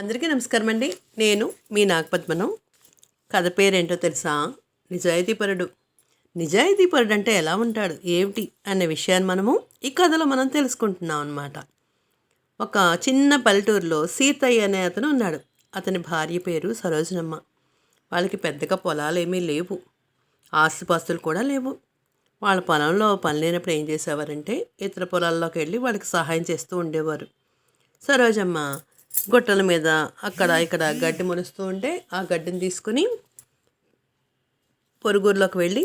అందరికీ నమస్కారం అండి నేను మీ నాగపద్మను. కథ పేరేంటో తెలుసా? నిజాయితీపరుడు. నిజాయితీపరుడు అంటే ఎలా ఉంటాడు? ఏమిటి? అనే విషయాన్ని మనము ఈ కథలో మనం తెలుసుకుంటున్నాం అనమాట ఒక చిన్న పల్లెటూరులో సీతయ్య అనే అతను ఉన్నాడు. అతని భార్య పేరు సరోజనమ్మ. వాళ్ళకి పెద్దగా పొలాలు ఏమీ లేవు. ఆస్తిపాస్తులు కూడా లేవు. వాళ్ళ పొలంలో పని లేనప్పుడు ఏం చేసేవారంటే ఇతర పొలాల్లోకి వెళ్ళి వాళ్ళకి సహాయం చేస్తూ ఉండేవారు. సరోజమ్మ గుట్టల మీద అక్కడ ఇక్కడ గడ్డి మొలుస్తూ ఉంటే ఆ గడ్డిని తీసుకుని పొరుగురులోకి వెళ్ళి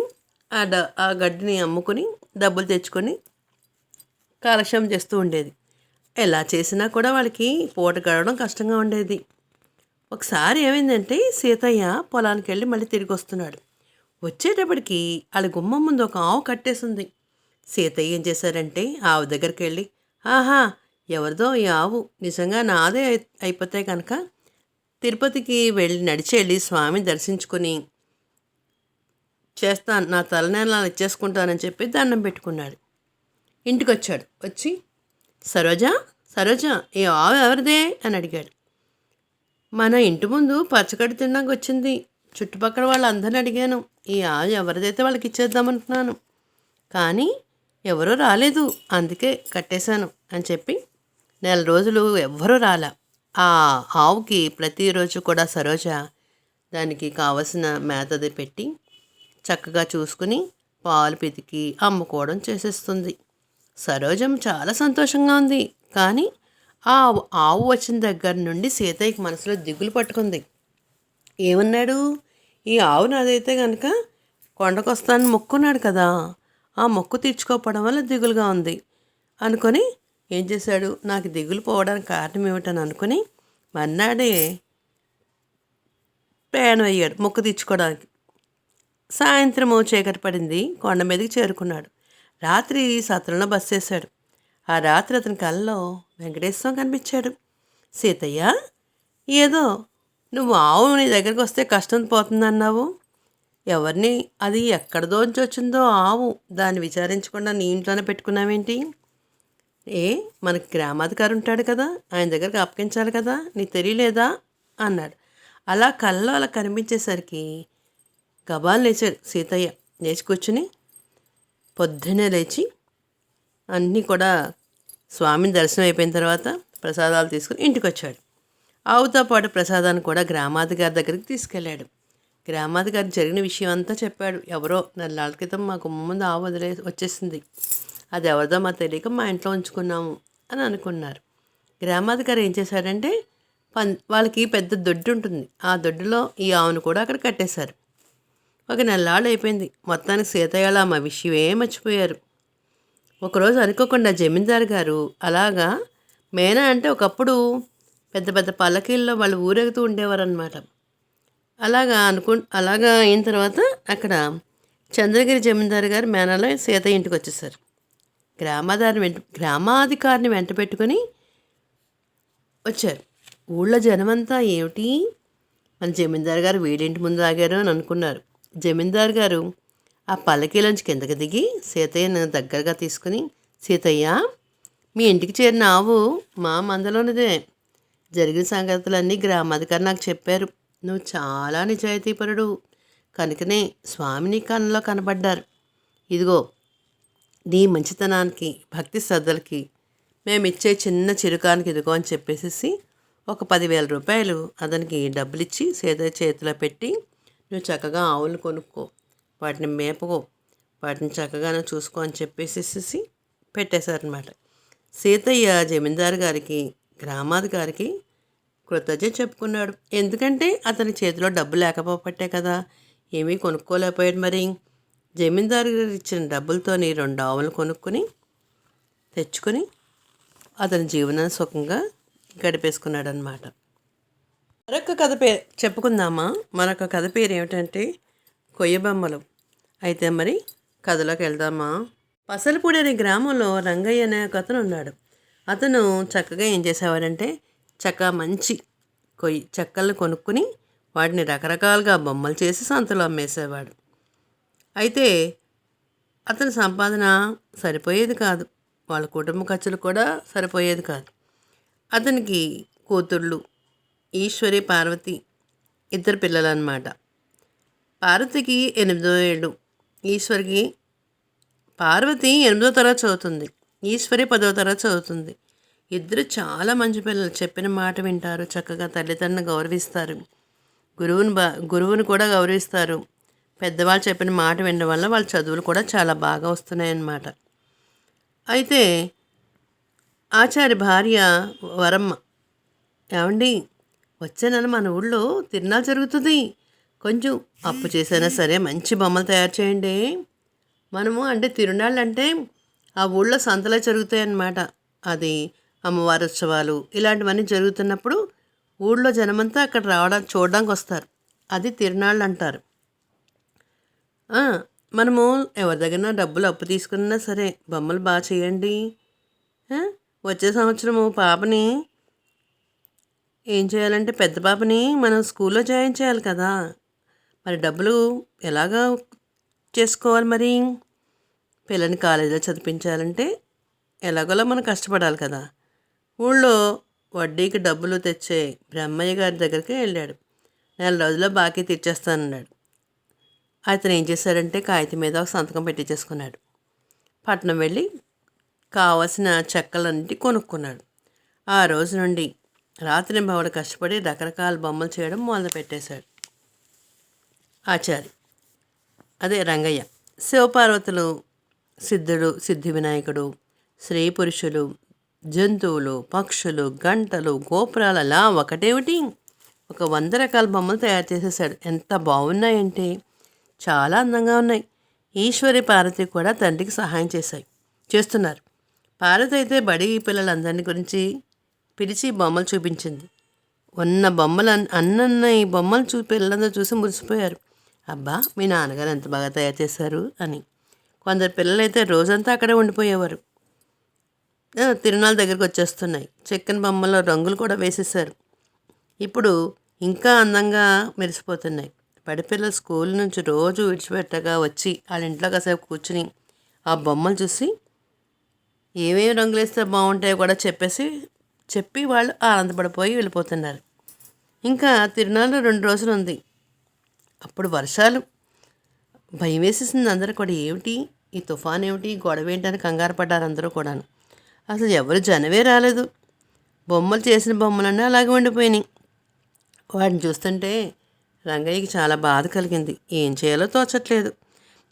ఆ డ ఆ గడ్డిని అమ్ముకుని డబ్బులు తెచ్చుకొని కాలక్షేమం చేస్తూ ఉండేది. ఎలా చేసినా కూడా వాళ్ళకి పూట గడవడం కష్టంగా ఉండేది. ఒకసారి ఏమైందంటే సీతయ్య పొలానికి వెళ్ళి మళ్ళీ తిరిగి వస్తున్నాడు. వచ్చేటప్పటికి వాళ్ళ గుమ్మం ముందు ఒక ఆవు కట్టేసింది. సీతయ్య ఏం చేశారంటే ఆవు దగ్గరికి వెళ్ళి ఆహా ఎవరిదో ఈ ఆవు నిజంగా నాదే అయిపోతే కనుక తిరుపతికి వెళ్ళి నడిచి వెళ్ళి స్వామిని దర్శించుకొని చేస్తాను నా తలనేలాలు ఇచ్చేసుకుంటానని చెప్పి దండం పెట్టుకున్నాడు. ఇంటికి వచ్చాడు వచ్చి సరోజ సరోజ ఈ ఆవు ఎవరిదే? అని అడిగాడు. మన ఇంటి ముందు పచ్చగడ్డి తిన్నాక వచ్చింది. చుట్టుపక్కల వాళ్ళందరిని అడిగాను. ఈ ఆవు ఎవరిదైతే వాళ్ళకి ఇచ్చేద్దామనుకున్నాను కానీ ఎవరూ రాలేదు. అందుకే కట్టేశాను అని చెప్పి నెల రోజులు ఎవ్వరూ రాలా. ఆ ఆవుకి ప్రతిరోజు కూడా సరోజ దానికి కావలసిన మేతది పెట్టి చక్కగా చూసుకుని పాలు పితికి అమ్ముకోవడం చేసేస్తుంది. సరోజం చాలా సంతోషంగా ఉంది. కానీ ఆ ఆవు వచ్చిన దగ్గర నుండి సీతయ్యకి మనసులో దిగులు పట్టుకుంది. ఏమన్నాడు? ఈ ఆవు నాదైతే కనుక కొండకొస్తానని మొక్కున్నాడు కదా. ఆ మొక్కు తీర్చుకోపడం వల్ల దిగులుగా ఉంది అనుకొని ఏం చేశాడు? నాకు దిగులు పోవడానికి కారణం ఏమిటని అనుకుని మన్నాడే ప్రయాణం అయ్యాడు మొక్కు తీర్చుకోవడానికి. సాయంత్రము చీకటి పడింది. కొండ మీదకి చేరుకున్నాడు. రాత్రి సత్రంలో బస్ చేశాడు ఆ రాత్రి అతని కళ్ళలో వెంకటేశ్వరం కనిపించాడు. సీతయ్య ఏదో నువ్వు ఆవు నీ దగ్గరికి వస్తే కష్టం పోతుందన్నావు. ఎవరిని అది ఎక్కడిదోంచి వచ్చిందో ఆవు. దాన్ని విచారించకుండా నీ ఇంట్లోనే పెట్టుకున్నావేంటి? ఏ మనకి గ్రామాధికారి ఉంటాడు కదా ఆయన దగ్గరికి అప్పగించాలి కదా నీకు తెలియలేదా? అన్నాడు. అలా కళ్ళలో అలా కనిపించేసరికి గబాలు లేచాడు సీతయ్య. లేచి కూర్చుని పొద్దున్నే లేచి అన్నీ కూడా స్వామిని దర్శనం అయిపోయిన తర్వాత ప్రసాదాలు తీసుకుని ఇంటికి వచ్చాడు ఆవుతో పాటు ప్రసాదాన్ని కూడా గ్రామాధికారి దగ్గరికి తీసుకెళ్ళాడు. గ్రామాధికారి జరిగిన విషయం అంతా చెప్పాడు. ఎవరో నెలల క్రితం మా గుమ్మ ముందు ఆవు వదిలే వచ్చేసింది. అది ఎవరిదో మా తెలియక మా ఇంట్లో ఉంచుకున్నాము అని అనుకున్నారు. గ్రామాధికారి ఏం చేశారంటే పన్ వాళ్ళకి పెద్ద దొడ్డు ఉంటుంది. ఆ దొడ్డులో ఈ ఆవును కూడా అక్కడ కట్టేశారు. ఒక నెల్లాళ్ళు అయిపోయింది. మొత్తానికి సీతయ్యలు మా విషయమే మర్చిపోయారు. ఒకరోజు అనుకోకుండా జమీందారు గారు అలాగా మేనా అంటే ఒకప్పుడు పెద్ద పెద్ద పల్లకీల్లో వాళ్ళు ఊరేగుతూ ఉండేవారనమాట అలాగా అనుకు అలాగా అయిన తర్వాత అక్కడ చంద్రగిరి జమీందారు గారు మేనాలో సీత ఇంటికి వచ్చేసారు గ్రామాధారిని వెంట గ్రామాధికారిని వెంట పెట్టుకొని వచ్చారు. ఊళ్ళో జనమంతా ఏమిటి? మన జమీందారు గారు వీడింటి ముందు ఆగారు అని అనుకున్నారు. జమీందారు గారు ఆ పల్లకీలోంచి కిందకి దిగి సీతయ్యను దగ్గరగా తీసుకుని సీతయ్య మీ ఇంటికి చేరిన ఆవు మా మందలోనిదే. జరిగిన సంగతులన్నీ గ్రామాధికారి నాకు చెప్పారు. నువ్వు చాలా నిజాయితీపరుడు. కనుకనే స్వామిని కన్నులో కనబడ్డారు. ఇదిగో నీ మంచితనానికి భక్తి శ్రద్ధలకి మేమిచ్చే చిన్న చిరుకానికి ఇదిగో అని చెప్పేసి ఒక పదివేల రూపాయలు అతనికి డబ్బులిచ్చి సీత చేతిలో పెట్టి నువ్వు చక్కగా ఆవులు కొనుక్కో వాటిని మేపకో వాటిని చక్కగానే చూసుకో అని చెప్పేసేసి పెట్టేశారనమాట సీతయ్య జమీందారు గారికి గ్రామాధికారికి కృతజ్ఞత చెప్పుకున్నాడు. ఎందుకంటే అతని చేతిలో డబ్బు లేకపోబట్టే కదా ఏమీ కొనుక్కోలేకపోయాడు మరి. జమీందారు గారు ఇచ్చిన డబ్బులతోని రెండు ఆవులు కొనుక్కొని తెచ్చుకొని అతని జీవనం సుఖంగా గడిపేసుకున్నాడు అనమాట మరొక కథ పేరు చెప్పుకుందామా? మరొక కథ పేరు ఏమిటంటే కొయ్యబొమ్మలు. అయితే మరి కథలోకి వెళ్దామా? పసలపూడి అనే గ్రామంలో రంగయ్య అనే ఒక అతను ఉన్నాడు. అతను చక్కగా ఏం చేసేవాడంటే చక్కగా మంచి కొయ్యి చెక్కలను కొనుక్కుని వాటిని రకరకాలుగా బొమ్మలు చేసి సంతలో అమ్మేసేవాడు. అయితే అతని సంపాదన సరిపోయేది కాదు. వాళ్ళ కుటుంబ ఖర్చులు కూడా సరిపోయేది కాదు. అతనికి కూతుళ్ళు ఈశ్వరి పార్వతి ఇద్దరు పిల్లలు పార్వతికి ఎనిమిదో ఏళ్ళు. ఈశ్వరికి పార్వతి ఎనిమిదో తరగతి చదువుతుంది. ఈశ్వరి పదో తరగతి చదువుతుంది. ఇద్దరు చాలా మంచి పిల్లలు. చెప్పిన మాట వింటారు. చక్కగా తల్లిదండ్రులను గౌరవిస్తారు. గురువుని బా గురువుని కూడా గౌరవిస్తారు. పెద్దవాళ్ళు చెప్పిన మాట వినడం వల్ల వాళ్ళ చదువులు కూడా చాలా బాగా వస్తున్నాయన్నమాట. అయితే ఆచార్య భార్య వరమ్మ ఏమండి వచ్చే మన ఊళ్ళో తిరునాళ్ళు జరుగుతుంది. కొంచెం అప్పు చేసైనా సరే మంచి బొమ్మలు తయారు చేయండి. మనము అంటే తిరునాళ్ళు అంటే ఆ ఊళ్ళో సంతలే జరుగుతాయి అన్నమాట అది అమ్మవారి ఉత్సవాలు ఇలాంటివన్నీ జరుగుతున్నప్పుడు ఊళ్ళో జనమంతా అక్కడ రావడానికి చూడడానికి వస్తారు. అది తిరునాళ్ళు అంటారు మనము ఎవరి దగ్గర డబ్బులు అప్పు తీసుకున్నా సరే బొమ్మలు బాగా చేయండి. వచ్చే సంవత్సరము పాపని ఏం చేయాలంటే పెద్ద పాపని మనం స్కూల్లో జాయిన్ చేయాలి కదా. మరి డబ్బులు ఎలాగా చేసుకోవాలి మరి? పిల్లని కాలేజీలో చదివించాలంటే ఎలాగోలా మనం కష్టపడాలి కదా. ఊళ్ళో వడ్డీకి డబ్బులు తెచ్చే బ్రహ్మయ్య గారి దగ్గరికి వెళ్ళాడు. నెల రోజుల్లో బాకీ తీర్చేస్తానన్నాడు. అతను ఏం చేశాడంటే కాగితం మీద ఒక సంతకం పెట్టించేసుకున్నాడు పట్నం వెళ్ళి కావలసిన చెక్కలన్నిటి కొనుక్కున్నాడు. ఆ రోజు నుండి రాత్రి బావుడు కష్టపడి రకరకాల బొమ్మలు చేయడం మొదలు పెట్టేశాడు. ఆచారి. అదే రంగయ్య. శివపార్వతులు సిద్ధుడు సిద్ధి వినాయకుడు స్త్రీ పురుషులు జంతువులు పక్షులు గంటలు గోపురాలు అలా ఒకటేమిటి? ఒక వంద రకాల బొమ్మలు తయారు చేసేసాడు ఎంత బాగున్నాయంటే చాలా అందంగా ఉన్నాయి. ఈశ్వరి పార్వతి కూడా తండ్రికి సహాయం చేశాయి. చేస్తున్నారు. పార్వతి అయితే బడి పిల్లలందరినీ గురించి పిలిచి బొమ్మలు చూపించింది. ఉన్న బొమ్మలు అన్- అన్నన్న ఈ బొమ్మలు చూ పిల్లలందరూ చూసి మురిసిపోయారు. అబ్బా మీ నాన్నగారు ఎంత బాగా తయారు చేశారు అని. కొందరు పిల్లలైతే రోజంతా అక్కడే ఉండిపోయేవారు. తిరునాళ్ళ దగ్గరికి వచ్చేస్తున్నాయి. చెక్కని బొమ్మలో రంగులు కూడా వేసేసారు ఇప్పుడు ఇంకా అందంగా మెరిసిపోతున్నాయి. పడిపిల్లలు స్కూల్ నుంచి రోజు విడిచిపెట్టగా వచ్చి వాళ్ళ ఇంట్లో కాసేపు కూర్చుని ఆ బొమ్మలు చూసి ఏమేమి రంగులు వేస్తే బాగుంటాయో కూడా చెప్పేసి చెప్పి వాళ్ళు ఆనందపడిపోయి వెళ్ళిపోతున్నారు. ఇంకా తిరునాళ్ళు రెండు రోజులు ఉంది. అప్పుడు వర్షాలు భయం వేసేసింది అందరూ కూడా. ఏమిటి? ఈ తుఫాన్ ఏమిటి? గొడవ ఏంటి అని కంగారు పడ్డారు అందరూ కూడాను. అసలు ఎవరు జనవే రాలేదు. బొమ్మలు చేసిన బొమ్మలన్నీ అలాగే ఉండిపోయినాయి. వాటిని చూస్తుంటే రంగయ్యకి చాలా బాధ కలిగింది. ఏం చేయాలో తోచట్లేదు.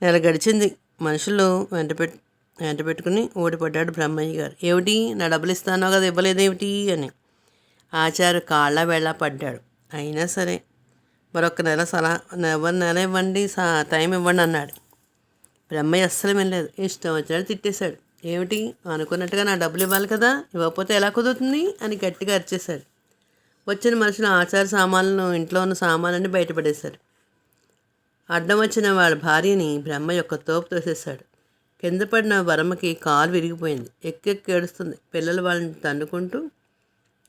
నెల గడిచింది. మనుషులు వెంట పెట్ వెంట పెట్టుకుని ఓడిపడ్డాడు బ్రహ్మయ్య గారు. ఏమిటి? నా డబ్బులు ఇస్తానో కదా ఇవ్వలేదేమిటి? అని. ఆచార్య కాళ్ళ వేళ పడ్డాడు. అయినా సరే మరొక నెల సలహా ఎవరి నెల ఇవ్వండి సా టైం ఇవ్వండి అన్నాడు. బ్రహ్మయ్య అస్సలు వినలేదు. ఇష్టం వచ్చినట్టు తిట్టేశాడు. ఏమిటి? అనుకున్నట్టుగా నా డబ్బులు ఇవ్వాలి కదా ఇవ్వకపోతే ఎలా కుదురుతుంది? అని గట్టిగా అరిచేశాడు. వచ్చిన మనుషులు ఆచార సామాన్లను ఇంట్లో ఉన్న సామాన్లని బయటపడేశారు. అడ్డం వచ్చిన వాళ్ళ భార్యని బ్రహ్మ యొక్క తోపు తోసేశాడు. కింద పడిన వరమకి కాలు విరిగిపోయింది. ఎక్కెక్కి ఏడుస్తుంది. పిల్లలు వాళ్ళని తన్నుకుంటూ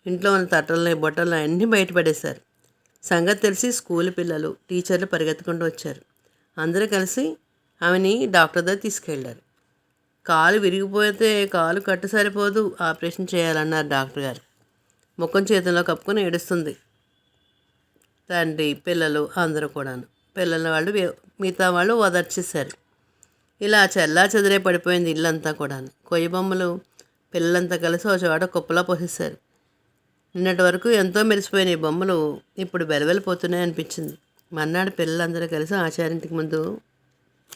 ఇంట్లో ఉన్న తట్టలని బొట్టలని అన్నీ బయటపడేశారు. సంగతి తెలిసి స్కూల్ పిల్లలు టీచర్లు పరిగెత్తుకుంటూ వచ్చారు. అందరూ కలిసి ఆమెని డాక్టర్ దగ్గర తీసుకెళ్ళారు. కాలు విరిగిపోతే కాలు కట్టు సరిపోదు ఆపరేషన్ చేయాలన్నారు డాక్టర్ గారు. ముఖం చేతుల్లో కప్పుకొని ఏడుస్తుంది. తండ్రి పిల్లలు అందరూ కూడాను. పిల్లల వాళ్ళు మిగతా వాళ్ళు ఓదార్చేశారు. ఇలా చల్లా చెదిరే పడిపోయింది ఇల్లంతా కూడాను. కొయ్య బొమ్మలు పిల్లలంతా కలిసి ఒక చోట కుప్పలా పోసేశారు. నిన్నటి వరకు ఎంతో మెరిసిపోయిన ఈ బొమ్మలు ఇప్పుడు వెలవెలిపోతున్నాయి అనిపించింది. మన్నాడు పిల్లలందరూ కలిసి ఆచార్యంటికి ముందు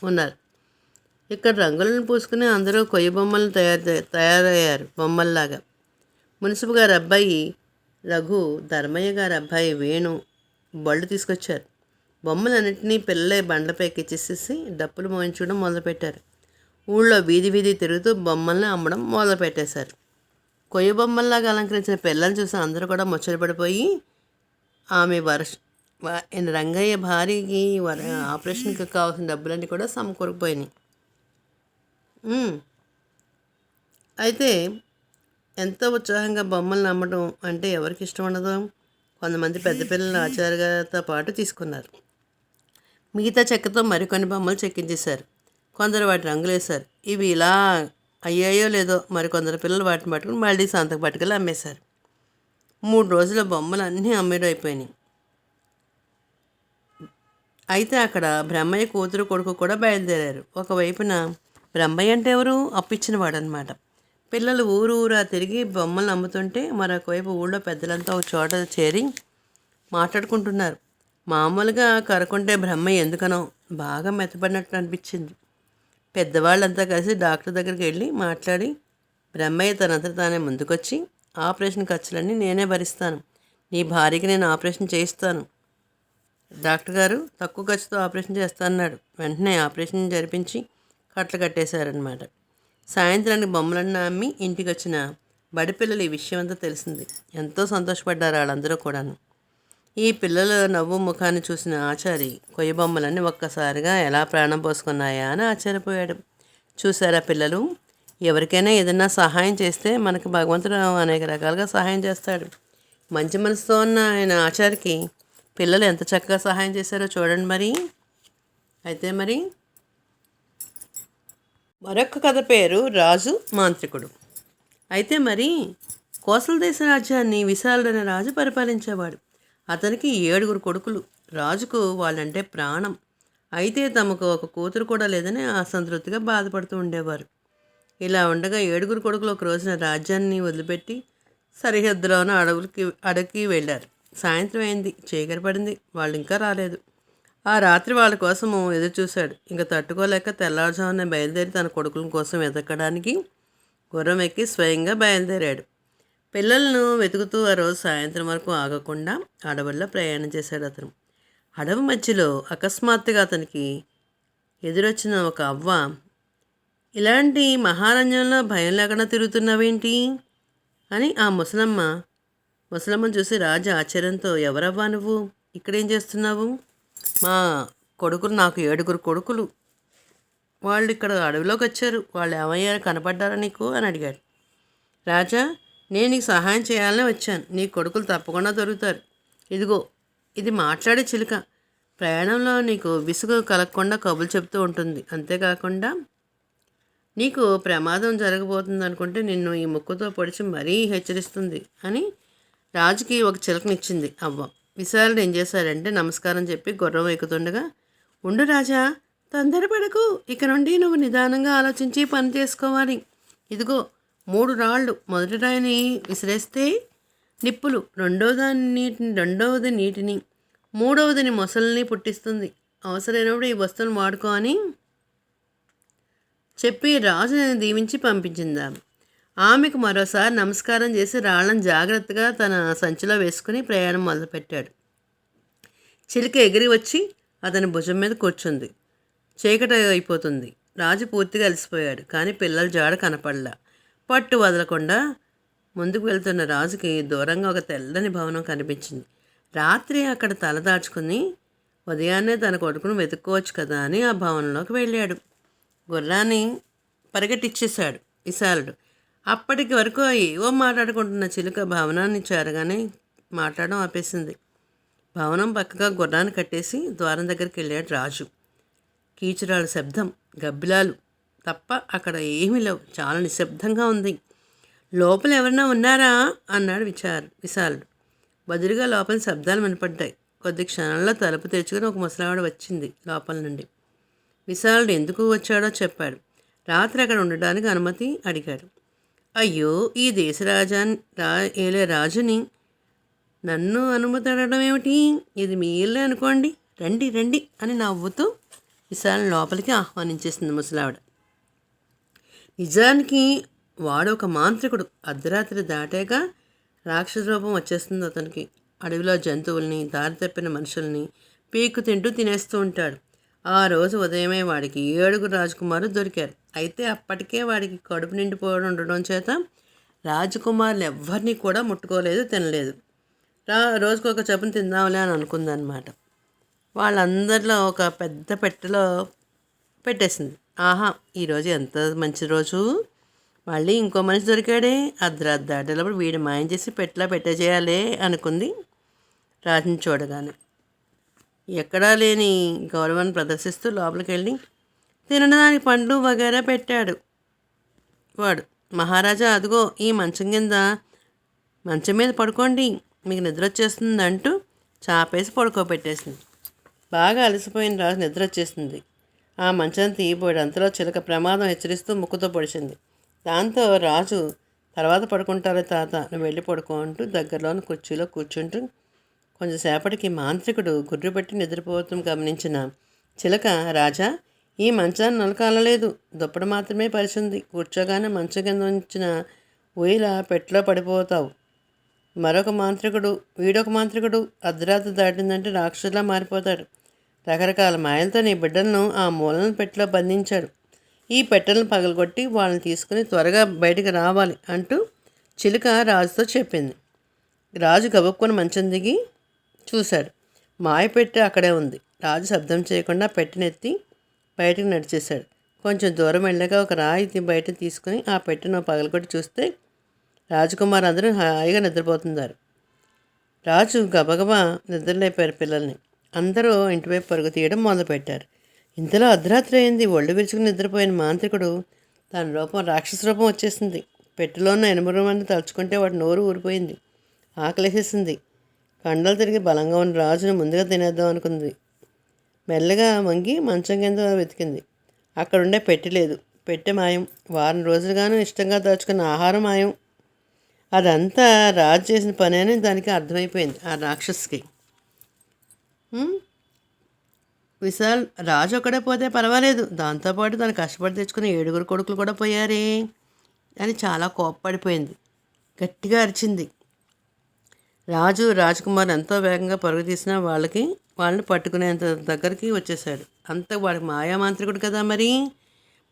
ఉన్నారు. ఇక్కడ రంగులను పూసుకుని అందరూ కొయ్య బొమ్మలు తయారు తయారయ్యారు. బొమ్మల్లాగా. మున్సిపు గారి అబ్బాయి రఘు ధర్మయ్య గారి అబ్బాయి వేణు బళ్ళు తీసుకొచ్చారు. బొమ్మలన్నింటినీ పిల్లలే బండ్లపై ఇచ్చేసేసి డప్పులు మోయించడం మొదలుపెట్టారు. ఊళ్ళో వీధి వీధి తిరుగుతూ బొమ్మల్ని అమ్మడం మొదలుపెట్టేశారు. కొయ్య బొమ్మల్లాగా అలంకరించిన పిల్లల్ని చూసి అందరూ కూడా ముచ్చటపడిపోయి ఆమె వర్ష రంగయ్య భార్యకి వర ఆపరేషన్కి కావాల్సిన డబ్బులన్నీ కూడా సమకూరుకుపోయినాయి. అయితే ఎంతో ఉత్సాహంగా బొమ్మలను అమ్మడం అంటే ఎవరికి ఇష్టం ఉండదు. కొంతమంది పెద్ద పిల్లలు ఆచార్యతో పాటు తీసుకున్నారు. మిగతా చెక్కతో మరికొన్ని బొమ్మలు చెక్కించేశారు. కొందరు వాటి రంగులు వేశారు ఇవి ఇలా అయ్యాయో లేదో మరికొందరు పిల్లలు వాటిని పట్టుకుని మళ్ళీ సంతకు పట్టుకెళ్ళి అమ్మేశారు. మూడు రోజుల బొమ్మలు అన్నీ అమ్మిడైపోయినాయి అయితే అక్కడ బ్రహ్మయ్య కూతురు కొడుకు కూడా బయలుదేరారు. ఒకవైపున బ్రహ్మయ్య అంటే ఎవరు? అప్పిచ్చిన వాడనమాట పిల్లలు ఊరు ఊరా తిరిగి బొమ్మలు అమ్ముతుంటే మరొకవైపు ఊళ్ళో పెద్దలంతా ఒక చోట చేరి మాట్లాడుకుంటున్నారు. మామూలుగా కరకుంటే బ్రహ్మయ్య ఎందుకనో బాగా మెత్తబడినట్టు అనిపించింది. పెద్దవాళ్ళంతా కలిసి డాక్టర్ దగ్గరికి వెళ్ళి మాట్లాడి బ్రహ్మయ్య తనంతట తానే ముందుకొచ్చి ఆపరేషన్ ఖర్చులన్నీ నేనే భరిస్తాను. నీ భార్యకి నేను ఆపరేషన్ చేయిస్తాను. డాక్టర్ గారు తక్కువ ఖర్చుతో ఆపరేషన్ చేస్తానన్నాడు. వెంటనే ఆపరేషన్ జరిపించి కట్లు కట్టేశారనమాట సాయంత్రానికి బొమ్మలన్నీ అమ్మి ఇంటికి వచ్చిన బడి పిల్లలు ఈ విషయం అంతా తెలిసింది. ఎంతో సంతోషపడ్డారు వాళ్ళందరూ కూడాను. ఈ పిల్లల నవ్వు ముఖాన్ని చూసిన ఆచారి కొయ్య బొమ్మలన్నీ ఒక్కసారిగా ఎలా ప్రాణం పోసుకున్నాయా? అని ఆశ్చర్యపోయాడు. చూసారా పిల్లలు? ఎవరికైనా ఏదైనా సహాయం చేస్తే మనకు భగవంతుడు అనేక రకాలుగా సహాయం చేస్తాడు. మంచి మనసుతో ఉన్న ఆయన ఆచారికి పిల్లలు ఎంత చక్కగా సహాయం చేశారో చూడండి మరి. అయితే మరి మరొక కథ పేరు రాజు మాంత్రికుడు. అయితే మరి కోసల దేశ రాజ్యాన్ని విశాలుడైన రాజు పరిపాలించేవాడు. అతనికి ఏడుగురు కొడుకులు. రాజుకు వాళ్ళంటే ప్రాణం. అయితే తమకు ఒక కూతురు కూడా లేదని అసంతృప్తిగా బాధపడుతూ ఉండేవారు. ఇలా ఉండగా ఏడుగురు కొడుకులు ఒక రోజున రాజ్యాన్ని వదిలిపెట్టి సరిహద్దులోన అడవులకి అడవికి వెళ్ళారు. సాయంత్రం అయింది. చీకటి పడింది. వాళ్ళు ఇంకా రాలేదు. ఆ రాత్రి వాళ్ళ కోసము ఎదురుచూశాడు ఇంకా తట్టుకోలేక తెల్లవారుజామున బయలుదేరి తన కొడుకుల కోసం వెతకడానికి గుర్రం ఎక్కి స్వయంగా బయలుదేరాడు. పిల్లలను వెతుకుతూ ఆ రోజు సాయంత్రం వరకు ఆగకుండా అడవుల్లో ప్రయాణం చేశాడు అతను. అడవి మధ్యలో అకస్మాత్తుగా అతనికి ఎదురొచ్చిన ఒక అవ్వ ఇలాంటి మహారణ్యంలో భయం లేకుండా తిరుగుతున్నావేంటి? అని ఆ ముసలమ్మ ముసలమ్మను చూసి రాజు ఆశ్చర్యంతో ఎవరవ్వా నువ్వు? ఇక్కడేం చేస్తున్నావు? మా కొడుకులు నాకు ఏడుగురు కొడుకులు. వాళ్ళు ఇక్కడ అడవిలోకి వచ్చారు. వాళ్ళు ఏమయ్యారు కనపడ్డారా నీకు? అని అడిగాడు. రాజా నేను నీకు సహాయం చేయాలని వచ్చాను. నీ కొడుకులు తప్పకుండా దొరుకుతారు. ఇదిగో ఇది మాట్లాడే చిలుక. ప్రయాణంలో నీకు విసుగు కలగకుండా కబులు చెప్తూ ఉంటుంది. అంతేకాకుండా నీకు ప్రమాదం జరగబోతుంది అనుకుంటే నిన్ను ఈ ముక్కుతో పొడిచి మరీ హెచ్చరిస్తుంది అని రాజుకి ఒక చిలకనిచ్చింది. అవ్వ. విశాలుడు ఏం చేశాడంటే నమస్కారం చెప్పి గుర్రం ఎక్కుతుండగా ఉండు రాజా తొందరపడకు. ఇక నుండి నువ్వు నిదానంగా ఆలోచించి పని చేసుకోవాలి. ఇదిగో మూడు రాళ్ళు. మొదటి రాయిని విసిరేస్తే నిప్పులు. రెండో దాని నీటిని రెండవది నీటిని. మూడవదిని మొసలిని పుట్టిస్తుంది. అవసరమైనప్పుడు ఈ వస్తువులను వాడుకో అని చెప్పి రాజుని దీవించి పంపించిందాము ఆమెకు మరోసారి నమస్కారం చేసి రాళ్ళను జాగ్రత్తగా తన సంచిలో వేసుకుని ప్రయాణం మొదలుపెట్టాడు. చిలుక ఎగిరి వచ్చి అతని భుజం మీద కూర్చుంది. చీకట అయిపోతుంది. రాజు పూర్తిగా అలసిపోయాడు కానీ పిల్లల జాడ కనపడలా. పట్టు వదలకుండా ముందుకు వెళ్తున్న రాజుకి దూరంగా ఒక తెల్లని భవనం కనిపించింది. రాత్రి అక్కడ తలదాచుకుని ఉదయాన్నే తన కొడుకును వెతుక్కోవచ్చు కదా అని ఆ భవనంలోకి వెళ్ళాడు. గుర్రాన్ని పరిగెట్టిచ్చేశాడు విశాలుడు. అప్పటికి వరకు ఏవో మాట్లాడుకుంటున్న చిలుక భవనాన్ని చేరగానే మాట్లాడడం ఆపేసింది. భవనం పక్కగా గుర్రాన్ని కట్టేసి ద్వారం దగ్గరికి వెళ్ళాడు రాజు. కీచురాల శబ్దం గబ్బిలాలు తప్ప అక్కడ ఏమీ లేవు. చాలా నిశ్శబ్దంగా ఉంది. లోపల ఎవరైనా ఉన్నారా? అన్నాడు విచార్ విశాలుడు. బదులుగా లోపల శబ్దాలు వినపడ్డాయి. కొద్ది క్షణాల్లో తలుపు తెచ్చుకుని ఒక ముసలావిడ వచ్చింది లోపల నుండి. విశాలుడు ఎందుకు వచ్చాడో చెప్పాడు. రాత్రి అక్కడ ఉండడానికి అనుమతి అడిగాడు. అయ్యో ఈ దేశ దేశరాజా రా ఏలే రాజుని నన్ను అనుమతి అడగడం ఏమిటి? ఇది మీ ఇల్లే అనుకోండి. రండి రండి అని నవ్వుతూ విశాలం లోపలికి ఆహ్వానించేసింది ముసలావిడ. నిజానికి వాడు ఒక మాంత్రికుడు. అర్ధరాత్రి దాటాక రాక్షస రూపం వచ్చేస్తుంది అతనికి. అడవిలో జంతువుల్ని దారి తప్పిన మనుషుల్ని పీకు తింటూ తినేస్తూ ఉంటాడు. ఆ రోజు ఉదయమే వాడికి ఏడుగురు రాజకుమారులు దొరికారు. అయితే అప్పటికే వాడికి కడుపు నిండిపోవడం ఉండడం చేత రాజకుమారులు ఎవ్వరిని కూడా ముట్టుకోలేదు తినలేదు. రా రోజుకు ఒక చెప్పును తిందాంలే అని అనుకుందనమాట వాళ్ళందరిలో ఒక పెద్ద పెట్టెలో పెట్టేసింది. ఆహా ఈరోజు ఎంత మంచి రోజు. మళ్ళీ ఇంకో మనిషి దొరికాడే. అర్ధరాత్రి దాటేటప్పుడు వీడు మాయం చేసి పెట్టలా పెట్టేచేయాలి అనుకుంది రాజుని చూడగానే. ఎక్కడా లేని గౌరవాన్ని ప్రదర్శిస్తూ లోపలికి వెళ్ళి తినడానికి పండ్లు వగేరా పెట్టాడు. వాడు మహారాజా అదిగో ఈ మంచం కింద మంచం మీద పడుకోండి మీకు నిద్ర వచ్చేస్తుంది అంటూ చాపేసి పడుకోబెట్టేసింది. బాగా అలసిపోయిన రాజు నిద్ర వచ్చేసింది. ఆ మంచం తీయబోయాడు. అంతలో చిలక ప్రమాదం హెచ్చరిస్తూ ముక్కుతో పొడిచింది. దాంతో రాజు తర్వాత పడుకుంటారు తాత నువ్వు వెళ్ళి పడుకో అంటూ దగ్గరలోని కుర్చీలో కూర్చుంటూ కొంచెంసేపటికి మాంత్రికుడు గుర్రు పెట్టి నిద్రపోవటం గమనించిన చిలక రాజా ఈ మంచాన్ని నలకాలలేదు దుప్పటి మాత్రమే పరిచింది. కూర్చోగానే మంచం కింద ఉంచిన ఊయిల పెట్టులో పడిపోతావు. మరొక మాంత్రికుడు వీడొక మాంత్రికుడు అర్ధరాత్రి దాటిందంటే రాక్షసులా మారిపోతాడు. రకరకాల మాయలతో నీ బిడ్డలను ఆ మూలను పెట్టెలో బంధించాడు. ఈ పెట్టెలను పగలగొట్టి వాళ్ళని తీసుకుని త్వరగా బయటికి రావాలి అంటూ చిలుక రాజుతో చెప్పింది. రాజు గబుక్కుని మంచం దిగి చూశాడు. మాయ పెట్టె అక్కడే ఉంది. రాజు శబ్దం చేయకుండా పెట్టెనెత్తి బయటకు నడిచేశాడు. కొంచెం దూరం వెళ్ళగా ఒక రాయి బయట తీసుకుని ఆ పెట్టెను పగలగొట్టి చూస్తే రాజకుమార్ అందరూ హాయిగా నిద్రపోతున్నారు. రాజు గబగబా నిద్రలేపారు పిల్లల్ని. అందరూ ఇంటివైపు పరుగు తీయడం మొదలుపెట్టారు. ఇంతలో అర్ధరాత్రి అయింది. ఒళ్ళు విరుచుకుని నిద్రపోయిన మాంత్రికుడు తన రూపం రాక్షస రూపం వచ్చేసింది. పెట్టెలో ఉన్న ఎనుమరు తలుచుకుంటే వాటి నోరు ఊరిపోయింది. ఆకలేసేసింది. కండలు తిరిగి బలంగా ఉన్న రాజును ముందుగా తినేద్దాం అనుకుంది. మెల్లగా వంగి మంచం కింద వెతికింది. అక్కడుండే పెట్టి లేదు. పెట్టె మాయం. వారం రోజులుగాను ఇష్టంగా దాచుకున్న ఆహారం మాయం. అదంతా రాజు చేసిన పని అని దానికి అర్థమైపోయింది ఆ రాక్షస్కి. విశాల్ రాజు ఒక్కడే పోతే పర్వాలేదు. దాంతోపాటు తను కష్టపడి తెచ్చుకున్న ఏడుగురు కొడుకులు కూడా పోయారే అని చాలా కోప్పడిపోయింది. గట్టిగా అరిచింది. రాజు రాజకుమార్ ఎంతో వేగంగా పరుగు తీసినా వాళ్ళకి వాళ్ళని పట్టుకునేంత దగ్గరికి వచ్చేసాడు అంత వాడికి మాయామాంత్రికుడు కదా మరి?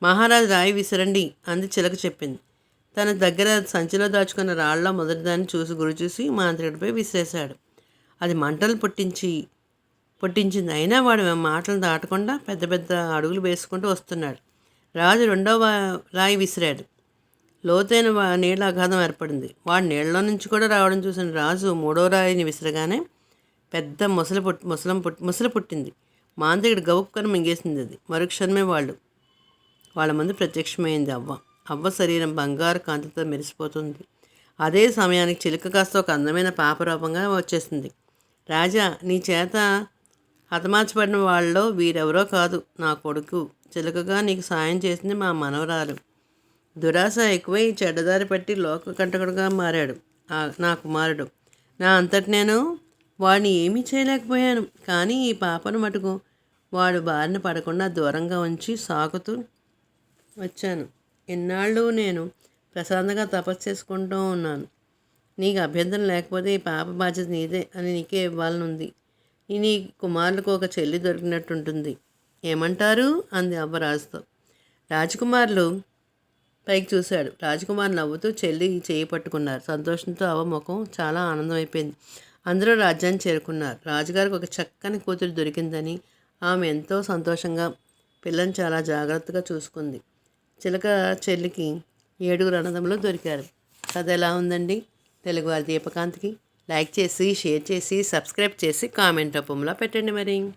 మహారాజు రాయి విసరండి అంది చిలక చెప్పింది. తన దగ్గర సంచిలో దాచుకున్న రాళ్ళ మొదటిదాన్ని చూసి గురి చూసి మాంత్రికుడిపై విసిరేశాడు. అది మంటలు పుట్టించి పుట్టించింది అయినా వాడు మాటలు దాటకుండా పెద్ద పెద్ద అడుగులు వేసుకుంటూ వస్తున్నాడు. రాజు రెండవ రాయి విసిరాడు. లోతైన వా- నీళ్ళ అఘాధం ఏర్పడింది. వాడు నీళ్ళలో నుంచి కూడా రావడం చూసిన రాజు మూడో రాయిని విసిరగానే పెద్ద ముసలి పుట్ ముసలం పుట్ ముసలి పుట్టింది. మాంతకుడు గవుక్కను మింగేసింది అది. మరుక్షణమే వాళ్ళు వాళ్ళ ముందు ప్రత్యక్షమైంది అవ్వ. అవ్వ శరీరం బంగారు కాంతితో మెరిసిపోతుంది. అదే సమయానికి చిలుక కాస్త ఒక అందమైన పాపరూపంగా వచ్చేసింది. రాజా నీ చేత హతమార్చబడిన వాళ్ళలో వీరెవరో కాదు నా కొడుకు. చిలుకగా నీకు సాయం చేసింది మా మనవరాలు. దురాశ ఎక్కువై చెడ్డదారి పట్టి లోకకంటకుడుగా మారాడు. నా కుమారుడు. నా అంతటి నేను వాడిని ఏమీ చేయలేకపోయాను. కానీ ఈ పాపను మటుకు వాడు బారిన పడకుండా దూరంగా ఉంచి సాకుతూ వచ్చాను. ఎన్నాళ్ళు నేను ప్రశాంతంగా తపస్సు చేసుకుంటూ ఉన్నాను. నీకు అభ్యంతరం లేకపోతే ఈ పాప బాధ్యత నీదే అని నీకే ఇవ్వాలనుంది. నీ కుమారులకు ఒక చెల్లి దొరికినట్టుంటుంది. ఏమంటారు? అంది అవ్వ రాజుతో రాజకుమారులు పైకి చూశాడు. రాజకుమార్ నవ్వుతూ చెల్లి చేయి పట్టుకున్నారు సంతోషంతో అవ ముఖం చాలా ఆనందం అయిపోయింది అందరూ రాజ్యాన్ని చేరుకున్నారు. రాజుగారికి ఒక చక్కని కూతురు దొరికిందని ఆమె ఎంతో సంతోషంగా పిల్లని చాలా జాగ్రత్తగా చూసుకుంది. చిలక చెల్లికి ఏడుగురు అన్నదమ్ములు దొరికారు. కథ ఎలా ఉందండి? తెలుగువారి దీపకాంత్కి లైక్ చేసి షేర్ చేసి సబ్స్క్రైబ్ చేసి కామెంట్ రూపంలో పెట్టండి మరి.